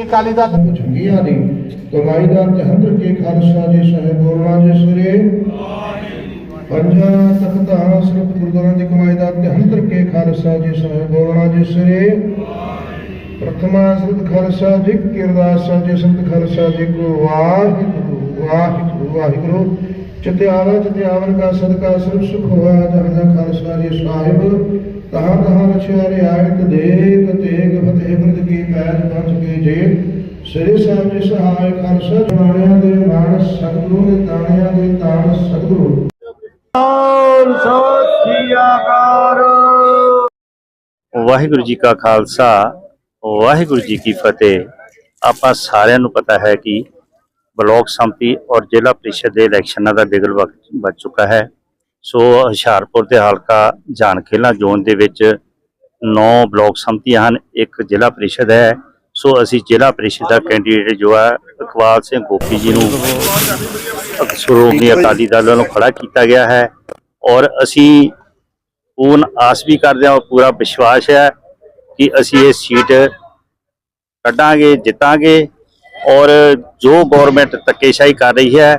ਅਕਾਲੀ ਦਲ ਜੰਗੀਆਂ ਦੀ ਕਮਾਈ ਦਾ ਤਹੰਦਰ ਕੇ ਖਾਲਸਾ ਜੀ, ਸਾਹਿਬ ਬੋਲਣਾ ਜੀ ਸਰੇ। ਪੰਜਾਂ ਤਖਤਾਂ ਸਰਬ ਗੁਰਦੁਆਰਾਂ ਦੀ ਕਮਾਈ ਦਾ ਤਹੰਦਰ ਕੇ ਖਾਲਸਾ ਜੀ, ਸਾਹਿਬ ਬੋਲਣਾ ਜੀ ਸਰੇ। ਪ੍ਰਥਮਾ ਸੰਤ ਖਾਲਸਾ ਜੀ, ਕੀ ਅਰਦਾਸ ਹੈ ਜੀ, ਸੰਤ ਖਾਲਸਾ ਜੀ ਕੋ? ਵਾਹਿਗੁਰੂ ਵਾਹਿਗੁਰੂ ਵਾਹਿਗੁਰੂ। ਚਤਿਆਵਾ ਚਤਿਆਵਨ ਕਾ ਸਦਕਾ ਸਰਬ ਸੁਖ ਹੋਆ ਜਹਾਂ ਖਾਲਸਾ ਜੀ, ਸਾਹਿਬ। ਤਹਾਂ ਤਹਾਂ ਰਛਿਆ ਰਿਆਇਤ ਦੇਗ ਤੇਗ ਫਤਿਹ ਬਿਰਦ ਕੀ ਪੈਜ ਪੰਜ ਕੇ ਜੇ ਸ੍ਰੀ ਸਾਹਿਬ ਜੀ ਸਹਾਇ ਖਾਲਸਾ ਜਵਾਨਿਆਂ ਦੇ ਮਾਨ ਸਤਿਗੁਰੂ ਦੇ ਤਾਣਿਆਂ ਦੇ ਤਾਣ ਸਤਿਗੁਰੂ। ਵਾਹਿਗੁਰੂ ਜੀ ਕਾ ਖਾਲਸਾ ਵਾਹਿਗੁਰੂ ਜੀ ਕੀ ਫਤਿਹ। ਆਪਾਂ ਸਾਰਿਆਂ ਨੂੰ ਪਤਾ ਹੈ ਕਿ ਬਲਾਕ ਸੰਮਤੀ ਔਰ ਜ਼ਿਲ੍ਹਾ ਪ੍ਰੀਸ਼ਦ ਦੇ ਇਲੈਕਸ਼ਨਾਂ ਦਾ ਬਿਗਲ ਵਕਤ ਵੱਜ ਚੁੱਕਾ ਹੈ। ਸੋ ਹੁਸ਼ਿਆਰਪੁਰ ਦੇ ਹਲਕਾ ਜਾਨਖੇਲਾ ਜ਼ੋਨ ਦੇ ਵਿੱਚ 9 ਬਲਾਕ ਸੰਮਤੀਆਂ ਹਨ, ਇੱਕ ਜ਼ਿਲ੍ਹਾ ਪ੍ਰੀਸ਼ਦ ਹੈ। ਸੋ ਅਸੀਂ ਜ਼ਿਲ੍ਹਾ ਪ੍ਰੀਸ਼ਦ ਦਾ ਕੈਂਡੀਡੇਟ ਜੋ ਹੈ, ਇਕਬਾਲ ਸਿੰਘ ਗੋਪੀ ਜੀ ਨੂੰ ਸ਼੍ਰੋਮਣੀ ਅਕਾਲੀ ਦਲ ਵੱਲੋਂ ਖੜਾ ਕੀਤਾ ਗਿਆ ਹੈ ਔਰ ਅਸੀਂ ਪੂਰਨ ਆਸ ਵੀ ਕਰਦੇ ਹਾਂ ਔਰ ਪੂਰਾ ਵਿਸ਼ਵਾਸ ਹੈ ਕਿ ਅਸੀਂ ਇਹ ਸੀਟ ਕੱਢਾਂਗੇ, ਜਿੱਤਾਂਗੇ ਔਰ ਜੋ ਗਵਰਨਮੈਂਟ ਧੱਕੇਸ਼ਾਹੀ ਕਰ ਰਹੀ ਹੈ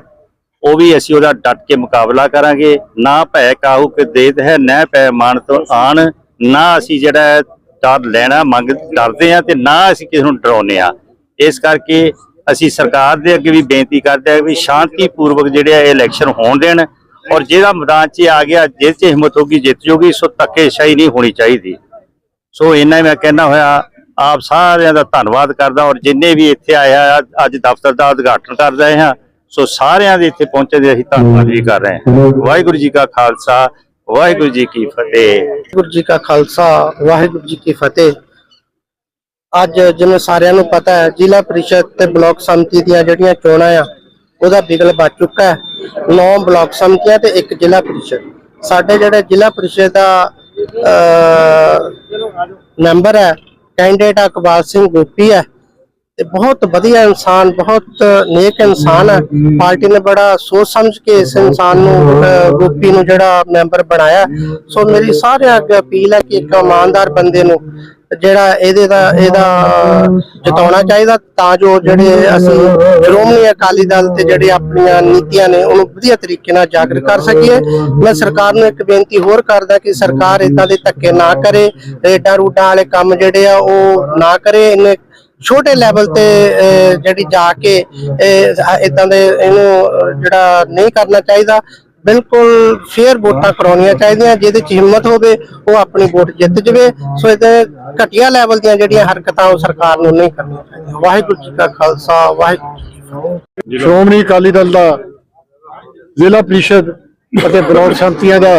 ਉਹ ਵੀ ਅਸੀਂ ਉਹਦਾ ਡਟ ਕੇ ਮੁਕਾਬਲਾ ਕਰਾਂਗੇ। ਨਾ ਭੈ ਕਾਹੂ ਕੇ ਦੇਤ ਹੈ, ਨਾ ਭੈ ਮਾਨ ਤੋਂ ਆਣ। ਨਾ ਅਸੀਂ ਜਿਹੜਾ ਡਰ ਲੈਣਾ, ਮੰਗ ਡਰਦੇ ਆ ਤੇ ਨਾ ਅਸੀਂ ਕਿਸੇ ਨੂੰ ਡਰਾਉਂਦੇ ਆ ਇਸ ਕਰਕੇ ਅਸੀਂ ਸਰਕਾਰ ਦੇ ਅੱਗੇ ਵੀ ਬੇਨਤੀ ਕਰਦੇ ਆ ਵੀ ਸ਼ਾਂਤੀਪੂਰਵਕ ਜਿਹੜੇ ਇਹ ਇਲੈਕਸ਼ਨ ਹੋਣ ਦੇਣ ਔਰ ਜਿਹੜਾ ਮੈਦਾਨ 'ਚ ਆ ਗਿਆ, ਜਿਸ 'ਚ ਹਿੰਮਤ ਹੋਗੀ ਜਿੱਤ ਜੂਗੀ ਸੋ ਧੱਕੇਸ਼ਾਹੀ ਨਹੀਂ ਹੋਣੀ ਚਾਹੀਦੀ। ਸੋ ਇੰਨਾ ਹੀ ਮੈਂ ਕਹਿਣਾ ਹੋਇਆ, ਆਪ ਸਾਰਿਆਂ ਦਾ ਧੰਨਵਾਦ ਕਰਦਾ ਔਰ ਜਿੰਨੇ ਵੀ ਇੱਥੇ ਆਇਆ ਅੱਜ ਦਫ਼ਤਰ ਦਾ ਉਦਘਾਟਨ ਕਰ ਰਹੇ ਹਾਂ। ਸੋ ਸਾਰਿਆਂ ਦੇ ਇੱਥੇ ਪਹੁੰਚਣ ਦੇ ਅਸੀਂ ਧੰਨਵਾਦ ਵੀ ਕਰ ਰਹੇ ਹਾਂ। ਵਾਹਿਗੁਰੂ ਜੀ ਕਾ ਖਾਲਸਾ ਵਾਹਿਗੁਰੂ ਜੀ ਕੀ ਫਤਿਹ। ਵਾਹਿਗੁਰੂ ਜੀ ਕਾ ਖਾਲਸਾ ਵਾਹਿਗੁਰੂ ਜੀ ਕੀ ਫਤਿਹ। ਅੱਜ ਜਿਵੇਂ ਸਾਰਿਆਂ ਨੂੰ ਪਤਾ ਹੈ ਜ਼ਿਲ੍ਹਾ ਪ੍ਰੀਸ਼ਦ ਤੇ ਬਲਾਕ ਸੰਮਤੀ ਦੀਆਂ ਜਿਹੜੀਆਂ ਚੋਣਾਂ ਆ ਉਹਦਾ ਬਿਗਲ ਵੱਜ ਚੁੱਕਾ ਹੈ। 9 ਬਲਾਕ ਸੰਮਤੀਆਂ ਤੇ ਇੱਕ ਜ਼ਿਲ੍ਹਾ ਪ੍ਰੀਸ਼ਦ। ਸਾਡੇ ਜਿਹੜੇ ਜ਼ਿਲ੍ਹਾ ਪ੍ਰੀਸ਼ਦ ਦਾ ਮੈਂਬਰ ਹੈ ਕੈਂਡੀਡੇਟ ਇਕਬਾਲ ਸਿੰਘ ਗੋਪੀ ਹੈ। ਤੇ ਬਹੁਤ ਵਧੀਆ ਇਨਸਾਨ, ਬਹੁਤ ਨੇਕ ਇਨਸਾਨ ਹੈ। ਪਾਰਟੀ ਨੇ ਬੜਾ ਸੋਚ ਸਮਝ ਕੇ ਇਸ ਇਨਸਾਨ ਨੂੰ ਗੋਪੀ ਨੂੰ ਜਿਹੜਾ ਮੈਂਬਰ ਬਣਾਇਆ। ਸੋ ਮੇਰੀ ਸਾਰਿਆਂ ਅੱਗੇ ਅਪੀਲ ਹੈ ਕਿ ਇੱਕ ਇਮਾਨਦਾਰ ਬੰਦੇ ਨੂੰ ਜਿਹੜਾ ਇਹਦੇ ਦਾ, ਇਹਦਾ ਜਿਤਾਉਣਾ ਚਾਹੀਦਾ। ਤਾਂ ਜੋ ਜਿਹੜੇ ਅਸੀਂ ਸ਼੍ਰੋਮਣੀ ਅਕਾਲੀ ਦਲ ਤੇ ਜਿਹੜੇ ਆਪਣੀਆਂ ਨੀਤੀਆਂ ਨੇ, ਉਹਨੂੰ ਵਧੀਆ ਤਰੀਕੇ ਨਾਲ ਜਾਗਰ ਕਰ ਸਕੀਏ। ਮੈਂ ਸਰਕਾਰ ਨੂੰ ਇੱਕ ਬੇਨਤੀ ਹੋਰ ਕਰਦਾ ਕਿ ਸਰਕਾਰ ਇਦਾਂ ਦੇ ਧੱਕੇ ਨਾ ਕਰੇ। ਰੇਡਾਂ ਰੂਟਾਂ ਵਾਲੇ ਕੰਮ ਜਿਹੜੇ ਆ, ਉਹ ਨਾ ਕਰੇ। ਇਹਨੇ ਛੋਟੇ ਲੈਵਲ ਤੇ ਜਿਹੜੀ ਜਾ ਕੇ ਇਦਾਂ ਦੇ ਇਹਨੂੰ ਜਿਹੜਾ ਨਹੀਂ ਕਰਨਾ ਚਾਹੀਦਾ, ਬਿਲਕੁਲ ਫੇਅਰ ਵੋਟਾਂ ਕਰਾਉਣੀਆਂ ਚਾਹੀਦੀਆਂ, ਜਿਹਦੇ ਚ ਹਿੰਮਤ ਹੋਵੇ, ਉਹ ਆਪਣੀ ਵੋਟ ਜਿੱਤ ਜਵੇ। ਸੋ ਇਹਦੇ ਘਟੀਆ ਲੈਵਲ ਦੀਆਂ ਜਿਹੜੀਆਂ ਹਰਕਤਾਂ ਉਹ ਸਰਕਾਰ ਨੂੰ ਨਹੀਂ ਕਰਨੀਆਂ ਚਾਹੀਦੀਆਂ। ਵਾਹਿਗੁਰੂ ਜੀ ਕਾ ਖਾਲਸਾ, ਵਾਹਿਗੁਰੂ ਜੀ ਸ਼੍ਰੋਮਣੀ ਅਕਾਲੀ ਦਲ ਦਾ ਜ਼ਿਲ੍ਹਾ ਪ੍ਰੀਸ਼ਦ ਅਤੇ ਬਲਾਕ ਸੰਮਤੀਆਂ ਦਾ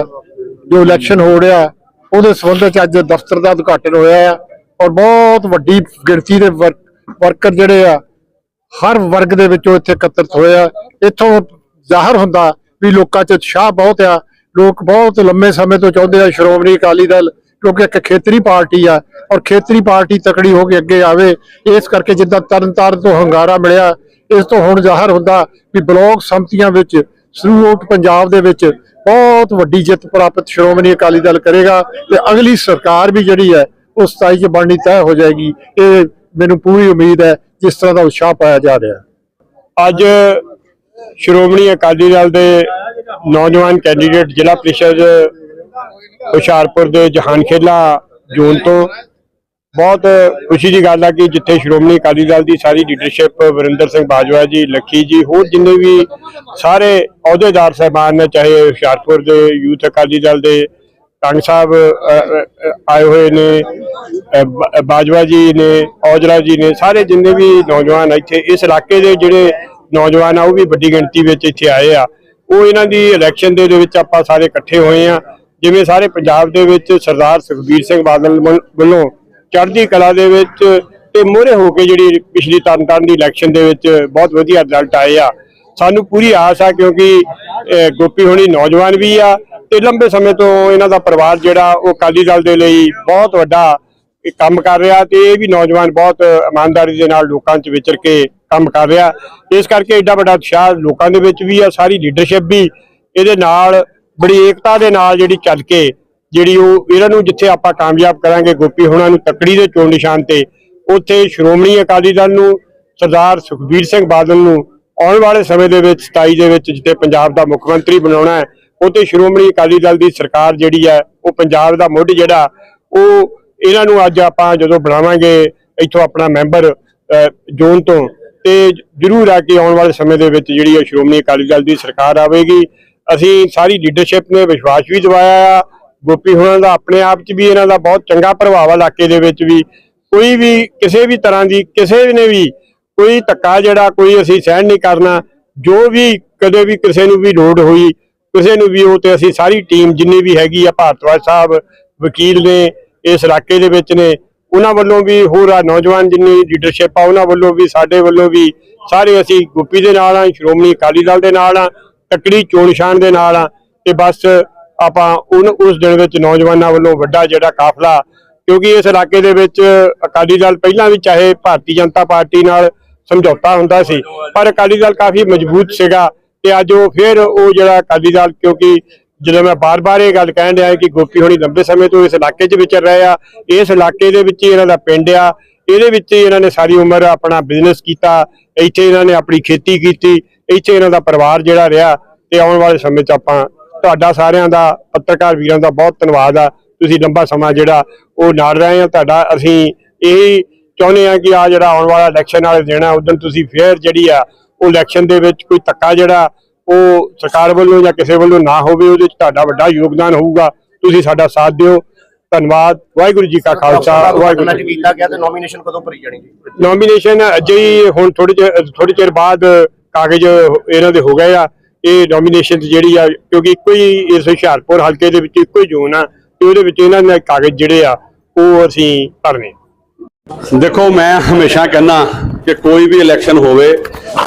ਜੋ ਇਲੈਕਸ਼ਨ ਹੋ ਰਿਹਾ, ਉਹਦੇ ਸੰਬੰਧ ਵਿੱਚ ਅੱਜ ਦਫ਼ਤਰ ਦਾ ਉਦਘਾਟਨ ਹੋਇਆ ਆ। ਔਰ ਬਹੁਤ ਵੱਡੀ ਗਿਣਤੀ ਦੇ ਵਰਕਰ ਜਿਹੜੇ ਆ, ਹਰ ਵਰਗ ਦੇ ਵਿੱਚੋਂ ਇੱਥੇ ਇਕੱਤਰਤ ਹੋਏ ਆ। ਇੱਥੋਂ ਜ਼ਾਹਰ ਹੁੰਦਾ ਵੀ ਲੋਕਾਂ 'ਚ ਉਤਸ਼ਾਹ ਬਹੁਤ ਆ। ਲੋਕ ਬਹੁਤ ਲੰਮੇ ਸਮੇਂ ਤੋਂ ਚਾਹੁੰਦੇ ਆ ਸ਼੍ਰੋਮਣੀ ਅਕਾਲੀ ਦਲ, ਕਿਉਂਕਿ ਇੱਕ ਖੇਤਰੀ ਪਾਰਟੀ ਆ ਔਰ ਖੇਤਰੀ ਪਾਰਟੀ ਤਕੜੀ ਹੋ ਕੇ ਅੱਗੇ ਆਵੇ, ਇਸ ਕਰਕੇ ਜਿੱਦਾਂ ਤਰਨਤਾਰਨ ਤੋਂ ਹੰਗਾਰਾ ਮਿਲਿਆ, ਇਸ ਤੋਂ ਹੁਣ ਜ਼ਾਹਰ ਹੁੰਦਾ ਵੀ ਬਲਾਕ ਸੰਮਤੀਆਂ ਵਿੱਚ ਸਰੂਟ ਪੰਜਾਬ ਦੇ ਵਿੱਚ ਬਹੁਤ ਵੱਡੀ ਜਿੱਤ ਪ੍ਰਾਪਤ ਸ਼੍ਰੋਮਣੀ ਅਕਾਲੀ ਦਲ ਕਰੇਗਾ ਤੇ ਅਗਲੀ ਸਰਕਾਰ ਵੀ ਜਿਹੜੀ ਹੈ ਉਹ 27 ਚ ਬਣਨੀ ਤੈਅ ਹੋ ਜਾਏਗੀ। ਇਹ ਮੈਨੂੰ ਪੂਰੀ ਉਮੀਦ ਹੈ, ਜਿਸ ਤਰ੍ਹਾਂ ਦਾ ਉਤਸ਼ਾਹ ਪਾਇਆ ਜਾ ਰਿਹਾ ਅੱਜ ਸ਼੍ਰੋਮਣੀ ਅਕਾਲੀ ਦਲ ਦੇ ਨੌਜਵਾਨ ਕੈਂਡੀਡੇਟ ਜ਼ਿਲ੍ਹਾ ਪ੍ਰੀਸ਼ਦ ਹੁਸ਼ਿਆਰਪੁਰ ਦੇ ਜਹਾਨ ਖੇਲਾ ਜੂਨ ਤੋਂ ਬਹੁਤ ਖੁਸ਼ੀ ਦੀ ਗੱਲ ਹੈ ਕਿ ਜਿੱਥੇ ਸ਼੍ਰੋਮਣੀ ਅਕਾਲੀ ਦਲ ਦੀ ਸਾਰੀ ਲੀਡਰਸ਼ਿਪ ਵਰਿੰਦਰ ਸਿੰਘ ਬਾਜਵਾ ਜੀ, ਲੱਖੀ ਜੀ, ਹੋਰ ਜਿੰਨੇ ਵੀ ਸਾਰੇ ਅਹੁਦੇਦਾਰ ਸਹਿਬਾਨ ਨੇ, ਚਾਹੇ ਹੁਸ਼ਿਆਰਪੁਰ ਦੇ ਯੂਥ ਅਕਾਲੀ ਦਲ ਦੇ ਕੰਗ ਸਾਹਿਬ ਆਏ ਹੋਏ ਨੇ ਬਾਜਵਾ ਜੀ ਨੇ, ਔਜਲਾ ਜੀ ਨੇ, ਸਾਰੇ ਜਿੰਨੇ ਵੀ ਨੌਜਵਾਨ ਇੱਥੇ, ਇਸ ਇਲਾਕੇ ਦੇ ਜਿਹੜੇ ਨੌਜਵਾਨ ਆ, ਉਹ ਵੀ ਵੱਡੀ ਗਿਣਤੀ ਵਿੱਚ ਇੱਥੇ ਆਏ ਆ। ਉਹ ਇਹਨਾਂ ਦੀ ਇਲੈਕਸ਼ਨ ਦੇ ਵਿੱਚ ਆਪਾਂ ਸਾਰੇ ਇਕੱਠੇ ਹੋਏ ਆ। ਜਿਵੇਂ ਸਾਰੇ ਪੰਜਾਬ ਦੇ ਵਿੱਚ ਸਰਦਾਰ ਸੁਖਬੀਰ ਸਿੰਘ ਬਾਦਲ ਵੱਲ- ਵੱਲੋਂ ਚੜ੍ਹਦੀ ਕਲਾ ਦੇ ਵਿੱਚ ਤੇ ਮੋਹਰੇ ਹੋ ਕੇ ਜਿਹੜੀ ਪਿਛਲੀ ਤਰਨਤਾਰਨ ਦੀ ਇਲੈਕਸ਼ਨ ਦੇ ਵਿੱਚ ਬਹੁਤ ਵਧੀਆ ਰਿਜ਼ਲਟ ਆਏ ਆ। ਸਾਨੂੰ ਪੂਰੀ ਆਸ ਆ ਕਿਉਂਕਿ ਗੋਪੀ ਹੋਣੀ ਨੌਜਵਾਨ ਵੀ ਆ ਤੇ ਲੰਬੇ ਸਮੇਂ ਤੋਂ ਇਹਨਾਂ ਦਾ ਪਰਿਵਾਰ ਜਿਹੜਾ ਉਹ ਅਕਾਲੀ ਦਲ ਦੇ ਲਈ ਬਹੁਤ ਵੱਡਾ ਕੰਮ ਕਰ ਰਿਹਾ ਤੇ ਇਹ ਵੀ ਨੌਜਵਾਨ ਬਹੁਤ ਇਮਾਨਦਾਰੀ ਦੇ ਨਾਲ ਲੋਕਾਂ 'ਚ ਵਿਚਰ ਕੇ ਕੰਮ ਕਰ ਰਿਹਾ। ਇਸ ਕਰਕੇ ਐਡਾ ਵੱਡਾ ਉਤਸ਼ਾਹ ਲੋਕਾਂ ਦੇ ਵਿੱਚ ਵੀ ਆ, ਸਾਰੀ ਲੀਡਰਸ਼ਿਪ ਵੀ ਇਹਦੇ ਨਾਲ, ਬੜੀ ਏਕਤਾ ਦੇ ਨਾਲ ਜਿਹੜੀ ਚੱਲ ਕੇ ਜਿਹੜੀ ਉਹ ਇਹਨਾਂ ਨੂੰ ਜਿੱਥੇ ਆਪਾਂ ਕਾਮਯਾਬ ਕਰਾਂਗੇ, ਗੋਪੀ ਹੁਣਾਂ ਨੂੰ ਤਕੜੀ ਦੇ ਚੋਣ ਨਿਸ਼ਾਨ ਤੇ, ਉੱਥੇ ਸ਼੍ਰੋਮਣੀ ਅਕਾਲੀ ਦਲ ਨੂੰ, ਸਰਦਾਰ ਸੁਖਬੀਰ ਸਿੰਘ ਬਾਦਲ ਨੂੰ ਆਉਣ ਵਾਲੇ ਸਮੇਂ ਦੇ ਵਿੱਚ 27 ਦੇ ਵਿੱਚ ਜਿੱਥੇ ਪੰਜਾਬ ਦਾ ਮੁੱਖ ਮੰਤਰੀ ਬਣਾਉਣਾ ਹੈ ਉਹ ਉੱਥੇ ਸ਼੍ਰੋਮਣੀ ਅਕਾਲੀ ਦਲ ਦੀ ਸਰਕਾਰ ਜਿਹੜੀ ਹੈ, ਉਹ ਪੰਜਾਬ ਦਾ ਮੁੱਢ ਜਿਹੜਾ, ਉਹ ਇਹਨਾਂ ਨੂੰ ਅੱਜ ਆਪਾਂ ਜਦੋਂ ਬਣਾਵਾਂਗੇ, ਇੱਥੋਂ ਆਪਣਾ ਮੈਂਬਰ ਜੂਨ ਤੋਂ, ਤੇ ਜ਼ਰੂਰ ਆ ਕੇ ਆਉਣ ਵਾਲੇ ਸਮੇਂ ਦੇ ਵਿੱਚ ਜਿਹੜੀ ਉਹ ਸ਼੍ਰੋਮਣੀ ਅਕਾਲੀ ਦਲ ਦੀ ਸਰਕਾਰ ਆਵੇਗੀ। ਅਸੀਂ ਸਾਰੀ ਲੀਡਰਸ਼ਿਪ ਨੇ ਵਿਸ਼ਵਾਸ ਵੀ ਦਿਵਾਇਆ ਆ। ਗੋਪੀ ਹੋਣਾ ਦਾ ਆਪਣੇ ਆਪ 'ਚ ਵੀ ਇਹਨਾਂ ਦਾ ਬਹੁਤ ਚੰਗਾ ਪ੍ਰਭਾਵ ਆ ਇਲਾਕੇ ਦੇ ਵਿੱਚ ਵੀ। ਕੋਈ ਵੀ ਕਿਸੇ ਵੀ ਤਰ੍ਹਾਂ ਦੀ, ਕਿਸੇ ਨੇ ਵੀ ਕੋਈ ਧੱਕਾ ਜਿਹੜਾ, ਕੋਈ ਅਸੀਂ ਸਹਿਣ ਨਹੀਂ ਕਰਨਾ। ਜੋ ਵੀ ਕਦੇ ਵੀ ਕਿਸੇ ਨੂੰ ਵੀ ਲੋੜ ਹੋਈ ਕਿਸੇ ਨੂੰ ਵੀ ਉਹ ਤੇ ਅਸੀਂ ਸਾਰੀ ਟੀਮ ਜਿੰਨੀ ਵੀ ਹੈਗੀ ਆ ਭਾਰਤਵਾਜ ਸਾਹਿਬ, ਵਕੀਲ ਨੇ, ਇਸ ਇਲਾਕੇ ਦੇ ਵਿੱਚ ਨੇ, ਉਹਨਾਂ ਵੱਲੋਂ ਵੀ ਹੋਰ ਆ ਨੌਜਵਾਨ ਜਿੰਨੀ ਲੀਡਰਸ਼ਿਪ ਆ, ਉਹਨਾਂ ਵੱਲੋਂ ਵੀ, ਸਾਡੇ ਵੱਲੋਂ ਵੀ, ਸਾਰੇ ਅਸੀਂ ਗੋਪੀ ਦੇ ਨਾਲ ਆ, ਸ਼੍ਰੋਮਣੀ ਅਕਾਲੀ ਦਲ ਦੇ ਨਾਲ ਆ, ਤਕੜੀ ਚੋਣ ਨਿਸ਼ਾਨ ਦੇ ਨਾਲ ਆ, ਤੇ ਬਸ ਆਪਾਂ ਉਨ, ਉਸ ਦਿਨ ਵਿੱਚ ਨੌਜਵਾਨਾਂ ਵੱਲੋਂ ਵੱਡਾ ਜਿਹੜਾ ਕਾਫਲਾ, ਕਿਉਂਕਿ ਇਸ ਇਲਾਕੇ ਦੇ ਵਿੱਚ ਅਕਾਲੀ ਦਲ ਪਹਿਲਾਂ ਵੀ ਚਾਹੇ ਭਾਰਤੀ ਜਨਤਾ ਪਾਰਟੀ ਨਾਲ ਸਮਝੌਤਾ ਹੁੰਦਾ ਸੀ, ਪਰ ਅਕਾਲੀ ਦਲ ਕਾਫੀ ਮਜ਼ਬੂਤ ਸੀਗਾ ਤੇ ਅੱਜ ਉਹ ਫਿਰ ਉਹ ਜਿਹੜਾ ਅਕਾਲੀ ਦਲ, ਕਿਉਂਕਿ ਜਦੋਂ ਮੈਂ ਬਾਰ-ਬਾਰ ਇਹ ਗੱਲ ਕਹਿਣ ਰਿਹਾ ਕਿ ਗੋਪੀ ਹੋਣੀ ਲੰਬੇ ਸਮੇਂ ਤੋਂ ਇਸ ਇਲਾਕੇ 'ਚ ਵਿਚਰ ਰਹੇ ਆ, ਇਸ ਇਲਾਕੇ ਦੇ ਵਿੱਚ ਹੀ ਇਹਨਾਂ ਦਾ ਪਿੰਡ ਆ, ਇਹਦੇ ਵਿੱਚ ਇਹਨਾਂ ਨੇ ਸਾਰੀ ਉਮਰ ਆਪਣਾ ਬਿਜ਼ਨਸ ਕੀਤਾ, ਇੱਥੇ ਇਹਨਾਂ ਨੇ ਆਪਣੀ ਖੇਤੀ ਕੀਤੀ, ਇੱਥੇ ਇਹਨਾਂ ਦਾ ਪਰਿਵਾਰ ਜਿਹੜਾ ਰਿਹਾ ਤੇ ਆਉਣ ਵਾਲੇ ਸਮੇਂ 'ਚ ਆਪਾਂ ਤੁਹਾਡਾ ਸਾਰਿਆਂ ਦਾ, ਪੱਤਰਕਾਰ ਵੀਰਾਂ ਦਾ ਬਹੁਤ ਧੰਨਵਾਦ ਆ, ਤੁਸੀਂ ਲੰਬਾ ਸਮਾਂ ਜਿਹੜਾ ਉਹ ਨਾਲ ਰਹੇ ਆ, ਤੁਹਾਡਾ ਅਸੀਂ ਇਹ ਚਾਹੁੰਦੇ ਆ ਕਿ ਆ ਜਿਹੜਾ ਆਉਣ ਵਾਲਾ ਇਲੈਕਸ਼ਨ ਵਾਲੇ ਦਿਨ ਆ ਉਦੋਂ ਤੁਸੀਂ ਫੇਰ ਜਿਹੜੀ ਆ ਉਹ ਇਲੈਕਸ਼ਨ ਦੇ ਵਿੱਚ ਕੋਈ ਧੱਕਾ ਜਿਹੜਾ ਉਹ ਸਰਕਾਰ ਵੱਲੋਂ ਜਾਂ ਕਿਸੇ ਵੱਲੋਂ ਨਾ ਹੋਵੇ ਉਹਦੇ ਚ ਤੁਹਾਡਾ ਵੱਡਾ ਯੋਗਦਾਨ ਹੋਊਗਾ। ਤੁਸੀਂ ਸਾਡਾ ਸਾਥ ਦਿਓ। ਧੰਨਵਾਦ। ਵਾਹਿਗੁਰੂ ਜੀ ਕਾ ਖਾਲਸਾ। ਵਾਹਿਗੁਰੂ ਜੀ ਕੀ ਕੀਤਾ ਗਿਆ ਤੇ ਨੋਮੀਨੇਸ਼ਨ ਕਦੋਂ ਭਰੀ ਜਾਣੀ ਜੀ? ਨੋਮੀਨੇਸ਼ਨ ਅਜੇ ਹੀ ਹੁਣ ਥੋੜੀ ਥੋੜੀ ਚਿਰ ਬਾਅਦ ਕਾਗਜ਼ ਇਹਨਾਂ ਦੇ ਹੋ ਗਏ ਆ। ਇਹ ਨੋਮੀਨੇਸ਼ਨ ਜਿਹੜੀ ਆ ਕਿਉਂਕਿ ਇੱਕੋ ਹੀ ਇਸ ਹੁਸ਼ਿਆਰਪੁਰ ਹਲਕੇ ਦੇ ਵਿੱਚ ਇੱਕੋ ਹੀ ਜ਼ੋਨ ਆ ਤੇ ਉਹਦੇ ਵਿੱਚ ਇਹਨਾਂ ਦੇ ਕਾਗਜ਼ ਜਿਹੜੇ ਆ ਉਹ ਅਸੀਂ ਭਰਨੇ। ਦੇਖੋ ਮੈਂ ਹਮੇਸ਼ਾ ਕਹਿੰਦਾ ਕਿ ਕੋਈ ਵੀ ਇਲੈਕਸ਼ਨ ਹੋਵੇ,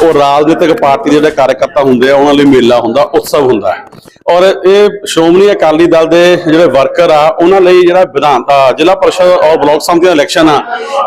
ਉਹ ਰਾਜਨੀਤਿਕ ਪਾਰਟੀ ਦੇ ਜਿਹੜੇ ਕਾਰਜਕਰਤਾ ਹੁੰਦੇ ਆ, ਉਹਨਾਂ ਲਈ ਮੇਲਾ ਹੁੰਦਾ, ਉਤਸਵ ਹੁੰਦਾ ਔਰ ਇਹ ਸ਼੍ਰੋਮਣੀ ਅਕਾਲੀ ਦਲ ਦੇ ਜਿਹੜੇ ਵਰਕਰ ਆ, ਉਹਨਾਂ ਲਈ ਜਿਹੜਾ ਵਿਧਾਨ ਜ਼ਿਲ੍ਹਾ ਪਰਿਸ਼ਦ ਔਰ ਬਲਾਕ ਸੰਮਤੀ ਦਾ ਇਲੈਕਸ਼ਨ ਆ,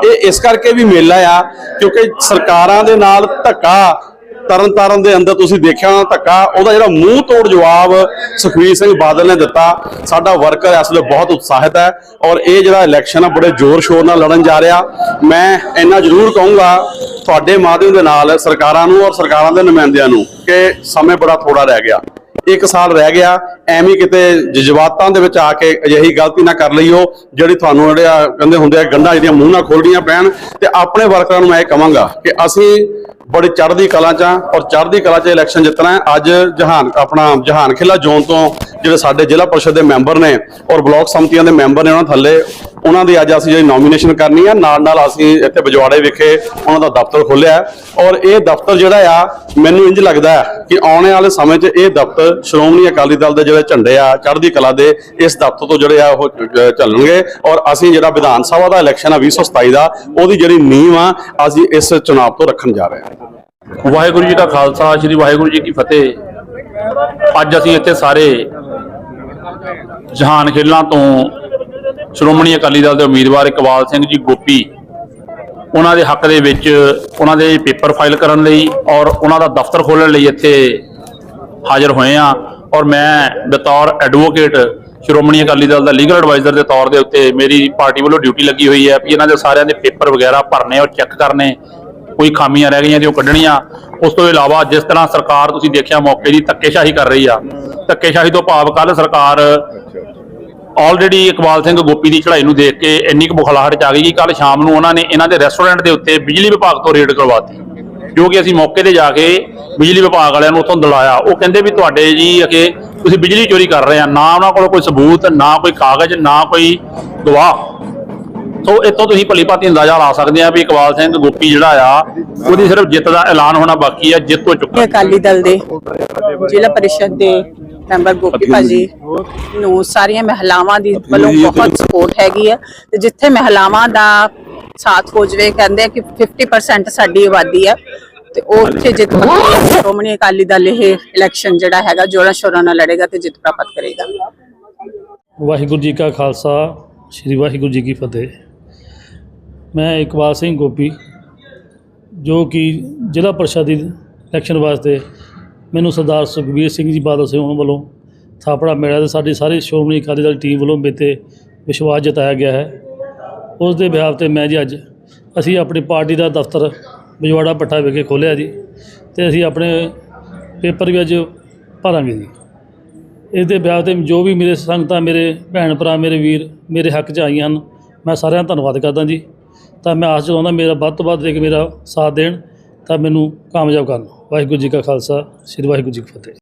ਇਹ ਇਸ ਕਰਕੇ ਵੀ ਮੇਲਾ ਆ, ਕਿਉਂਕਿ ਸਰਕਾਰਾਂ ਦੇ ਨਾਲ ਧੱਕਾ ਤਰਨ ਤਾਰਨ ਦੇ ਅੰਦਰ ਤੁਸੀਂ ਦੇਖਿਆ ਹੋਣਾ ਧੱਕਾ, ਉਹਦਾ ਜਿਹੜਾ ਮੂੰਹ ਤੋੜ ਜਵਾਬ ਸੁਖਵੀਰ ਸਿੰਘ ਬਾਦਲ ਨੇ ਦਿੱਤਾ। ਸਾਡਾ ਵਰਕਰ ਇਸ ਵੇਲੇ ਬਹੁਤ ਉਤਸ਼ਾਹਿਤ ਹੈ ਔਰ ਇਹ ਜਿਹੜਾ ਇਲੈਕਸ਼ਨ ਆ, ਬੜੇ ਜ਼ੋਰ ਸ਼ੋਰ ਨਾਲ ਲੜਨ ਜਾ ਰਿਹਾ। ਮੈਂ ਇੰਨਾ ਜ਼ਰੂਰ ਕਹੂੰਗਾ ਤੁਹਾਡੇ ਮਾਧਿਅਮ ਦੇ ਨਾਲ ਸਰਕਾਰਾਂ ਨੂੰ ਔਰ ਸਰਕਾਰਾਂ ਦੇ ਨੁਮਾਇੰਦਿਆਂ ਨੂੰ ਕਿ ਸਮੇਂ ਬੜਾ ਥੋੜਾ ਰਹਿ ਗਿਆ। ਇੱਕ ਸਾਲ ਰਹਿ ਗਿਆ, ਐਵੇਂ ਕਿਤੇ ਜਜ਼ਬਾਤਾਂ ਦੇ ਵਿੱਚ ਆ ਕੇ ਅਜਿਹੀ ਗਲਤੀ ਨਾ ਕਰ ਲਈਓ, ਜਿਹੜੀ ਤੁਹਾਨੂੰ ਜਿਹੜੇ ਆ ਕਹਿੰਦੇ ਹੁੰਦੇ ਆ, ਗੰਢਾਂ ਜਿਹੜੀਆਂ ਮੂੰਹ ਨਾਲ ਖੋਲਣੀਆਂ ਪੈਣ, ਤੇ ਆਪਣੇ ਵਰਕਰਾਂ ਨੂੰ ਮੈਂ ਇਹ ਕਹਾਂਗਾ ਕਿ ਅਸੀਂ ਬੜੀ ਚੜ੍ਹਦੀ ਕਲਾ ਚ ਆ, ਔਰ ਚੜ੍ਹਦੀ ਕਲਾ ਚ ਇਲੈਕਸ਼ਨ ਜਿੱਤਣਾ ਅੱਜ ਜਹਾਨ, ਆਪਣਾ ਜਹਾਨ ਖਿਲਾ ਜ਼ੋਨ ਤੋਂ ਜਿਹੜੇ ਸਾਡੇ ਜ਼ਿਲ੍ਹਾ ਪਰਿਸ਼ਦ ਦੇ ਮੈਂਬਰ ਨੇ ਔਰ ਬਲਾਕ ਸੰਮਤੀਆਂ ਦੇ ਮੈਂਬਰ ਨੇ ਉਹਨਾਂ ਥੱਲੇ, ਉਹਨਾਂ ਦੀ ਅੱਜ ਅਸੀਂ ਜਿਹੜੀ ਨੋਮੀਨੇਸ਼ਨ ਕਰਨੀ ਆ ਨਾਲ ਨਾਲ ਅਸੀਂ ਇੱਥੇ ਬਜਵਾੜੇ ਵਿਖੇ ਉਹਨਾਂ ਦਾ ਦਫ਼ਤਰ ਖੋਲ੍ਹਿਆ ਔਰ ਇਹ ਦਫ਼ਤਰ ਜਿਹੜਾ ਆ, ਮੈਨੂੰ ਇੰਜ ਲੱਗਦਾ ਹੈ ਕਿ ਆਉਣ ਵਾਲੇ ਸਮੇਂ 'ਚ ਇਹ ਦਫ਼ਤਰ ਸ਼੍ਰੋਮਣੀ ਅਕਾਲੀ ਦਲ ਦੇ ਜਿਹੜੇ ਝੰਡੇ ਆ, ਚੜ੍ਹਦੀ ਕਲਾ ਦੇ ਇਸ ਦਫ਼ਤਰ ਤੋਂ ਜਿਹੜੇ ਆ ਉਹ ਚੱਲਣਗੇ। ਔਰ ਅਸੀਂ ਜਿਹੜਾ ਵਿਧਾਨ ਸਭਾ ਦਾ ਇਲੈਕਸ਼ਨ ਆ 2027 ਦਾ, ਉਹਦੀ ਜਿਹੜੀ ਨੀਂਹ ਆ, ਅਸੀਂ ਇਸ ਚੁਣਾਵ ਤੋਂ ਰੱਖਣ ਜਾ ਰਹੇ ਹਾਂ। ਵਾਹਿਗੁਰੂ ਜੀ ਕਾ ਖਾਲਸਾ, ਸ੍ਰੀ ਵਾਹਿਗੁਰੂ ਜੀ ਕੀ ਫਤਿਹ। ਅੱਜ ਅਸੀਂ ਇੱਥੇ ਸਾਰੇ ਜਹਾਨ ਖੇਲਾਂ ਤੋਂ ਸ਼੍ਰੋਮਣੀ ਅਕਾਲੀ ਦਲ ਦੇ ਉਮੀਦਵਾਰ ਇਕਬਾਲ ਸਿੰਘ ਜੀ ਗੋਪੀ, ਉਹਨਾਂ ਦੇ ਹੱਕ ਦੇ ਵਿੱਚ ਉਹਨਾਂ ਦੇ ਪੇਪਰ ਫਾਈਲ ਕਰਨ ਲਈ ਔਰ ਉਹਨਾਂ ਦਾ ਦਫ਼ਤਰ ਖੋਲਣ ਲਈ ਇੱਥੇ ਹਾਜ਼ਰ ਹੋਏ ਆ ਔਰ ਮੈਂ ਬਤੌਰ ਐਡਵੋਕੇਟ ਸ਼੍ਰੋਮਣੀ ਅਕਾਲੀ ਦਲ ਦਾ ਲੀਗਲ ਐਡਵਾਈਜ਼ਰ ਦੇ ਤੌਰ ਦੇ ਉੱਤੇ ਮੇਰੀ ਪਾਰਟੀ ਵੱਲੋਂ ਡਿਊਟੀ ਲੱਗੀ ਹੋਈ ਹੈ ਵੀ ਇਹਨਾਂ ਦੇ ਸਾਰਿਆਂ ਦੇ ਪੇਪਰ ਵਗੈਰਾ ਭਰਨੇ ਔਰ ਚੈੱਕ ਕਰਨੇ ਕੋਈ ਖਾਮੀਆਂ ਰਹਿ ਗਈਆਂ ਤੇ ਉਹ ਕੱਢਣੀਆਂ, ਉਸ ਤੋਂ ਇਲਾਵਾ ਜਿਸ ਤਰ੍ਹਾਂ ਸਰਕਾਰ ਤੁਸੀਂ ਦੇਖਿਆ ਮੌਕੇ ਦੀ ਧੱਕੇਸ਼ਾਹੀ ਕਰ ਰਹੀ ਆ, ਧੱਕੇਸ਼ਾਹੀ ਤੋਂ ਭਾਵ ਕੱਲ ਸਰਕਾਰ ਆਲਰੇਡੀ ਇਕਬਾਲ ਸਿੰਘ ਗੋਪੀ ਦੀ ਚੜ੍ਹਾਈ ਨੂੰ ਦੇਖ ਕੇ ਇੰਨੀ ਕੁ ਬੁਖਲਾਹਟ ਚ ਆ ਗਈ ਕਿ ਕੱਲ ਸ਼ਾਮ ਨੂੰ ਉਹਨਾਂ ਨੇ ਇਹਨਾਂ ਦੇ ਰੈਸਟੋਰੈਂਟ ਦੇ ਉੱਤੇ ਬਿਜਲੀ ਵਿਭਾਗ ਤੋਂ ਰੇਡ ਕਰਵਾਤੀ, ਜੋ ਕਿ ਅਸੀਂ ਮੌਕੇ ਤੇ ਜਾ ਕੇ ਬਿਜਲੀ ਵਿਭਾਗ ਵਾਲਿਆਂ ਨੂੰ ਉੱਥੋਂ ਦਿਲਾਇਆ। ਉਹ ਕਹਿੰਦੇ ਵੀ ਤੁਹਾਡੇ ਜੀ ਅਕੇ ਤੁਸੀਂ ਬਿਜਲੀ ਚੋਰੀ ਕਰ ਰਹੇ ਆ, ਨਾ ਉਹਨਾਂ ਕੋਲ ਕੋਈ ਸਬੂਤ, ਨਾ ਕੋਈ ਕਾਗਜ਼, ਨਾ ਕੋਈ ਗਵਾਹ। ਸੋ ਇੱਥੋਂ ਤੁਸੀਂ ਭਲੀ ਭਾਂਤੀ ਅੰਦਾਜ਼ਾ ਲਾ ਸਕਦੇ ਆ ਵੀ ਇਕਬਾਲ ਸਿੰਘ ਗੋਪੀ ਜਿਹੜਾ ਆ ਉਹਦੀ ਸਿਰਫ ਜਿੱਤ ਦਾ ਐਲਾਨ ਹੋਣਾ ਬਾਕੀ ਆ ਜਿੱਤ ਹੋ ਚੁੱਕਾ ਅਕਾਲੀ ਦਲ ਦੇ ਜ਼ਿਲ੍ਹਾ ਪਰਿਸ਼ਦ ਦੇ ਮੈਂਬਰ ਗੋਪੀ ਭਾਜੀ ਨੂੰ ਸਾਰੀਆਂ ਮਹਿਲਾਵਾਂ ਦੀ ਵੱਲੋਂ ਬਹੁਤ ਸਪੋਰਟ ਹੈਗੀ ਹੈ ਤੇ ਜਿੱਥੇ ਮਹਿਲਾਵਾਂ ਦਾ ਸਾਥ ਹੋ ਜਵੇ ਕਹਿੰਦੇ ਆ ਕਿ 50% ਸਾਡੀ ਆਬਾਦੀ ਹੈ ਤੇ ਉਹ ਉੱਥੇ ਜਿੱਤ ਸ਼੍ਰੋਮਣੀ ਅਕਾਲੀ ਦਲ ਇਹ ਇਲੈਕਸ਼ਨ ਜਿਹੜਾ ਹੈਗਾ ਜੋਰਾਂ ਸ਼ੋਰਾਂ ਨਾਲ ਲੜੇਗਾ ਤੇ ਜਿੱਤ ਪ੍ਰਾਪਤ ਕਰੇਗਾ। ਵਾਹਿਗੁਰੂ ਜੀ ਕਾ ਖਾਲਸਾ ਸ੍ਰੀ ਵਾਹਿਗੁਰੂ ਜੀ ਕੀ ਫਤਿਹ। ਮੈਂ ਇਕਬਾਲ ਸਿੰਘ ਗੋਪੀ, ਜੋ ਕਿ ਜ਼ਿਲ੍ਹਾ ਪਰਿਸ਼ਦ ਦੀ ਇਲੈਕਸ਼ਨ ਵਾਸਤੇ ਮੈਨੂੰ ਸਰਦਾਰ ਸੁਖਬੀਰ ਸਿੰਘ ਜੀ ਬਾਦਲ ਸਿੰਘ ਵੱਲੋਂ ਥਾਪੜਾ ਮਿਲਿਆ ਤੇ ਸਾਡੀ ਸਾਰੀ ਸ਼੍ਰੋਮਣੀ ਅਕਾਲੀ ਦਲ ਟੀਮ ਵੱਲੋਂ ਮੇਰੇ 'ਤੇ ਵਿਸ਼ਵਾਸ ਜਤਾਇਆ ਗਿਆ ਹੈ। ਉਸ ਦੇ ਬਿਹਾਫ ਤੇ ਮੈਂ ਜੀ ਅੱਜ ਅਸੀਂ ਆਪਣੀ ਪਾਰਟੀ ਦਾ ਦਫ਼ਤਰ ਬਜਵਾੜਾ ਪੱਠਾ ਵਿਖੇ ਖੋਲ੍ਹਿਆ ਜੀ ਤੇ ਅਸੀਂ ਆਪਣੇ ਪੇਪਰ ਵੀ ਅੱਜ ਭਰਾਂਗੇ ਜੀ। ਇਸ ਦੇ ਵਿਆਹ ਤੇ ਜੋ ਵੀ ਮੇਰੇ ਸੰਗਤਾਂ, ਮੇਰੇ ਭੈਣ ਭਰਾ, ਮੇਰੇ ਵੀਰ ਮੇਰੇ ਹੱਕ 'ਚ ਆਈਆਂ ਹਨ, ਮੈਂ ਸਾਰਿਆਂ ਦਾ ਧੰਨਵਾਦ ਕਰਦਾ ਜੀ। ਤਾਂ ਮੈਂ ਆਸ ਚਾਹੁੰਦਾ ਮੇਰਾ ਵੱਧ ਤੋਂ ਵੱਧ ਦੇ ਕੇ ਮੇਰਾ ਸਾਥ ਦੇਣ, ਤਾਂ ਮੈਨੂੰ ਕਾਮਯਾਬ ਕਰਨ। ਵਾਹਿਗੁਰੂ ਜੀ ਕਾ ਖਾਲਸਾ, ਸ੍ਰੀ ਵਾਹਿਗੁਰੂ ਜੀ ਕੀ ਫਤਿਹ।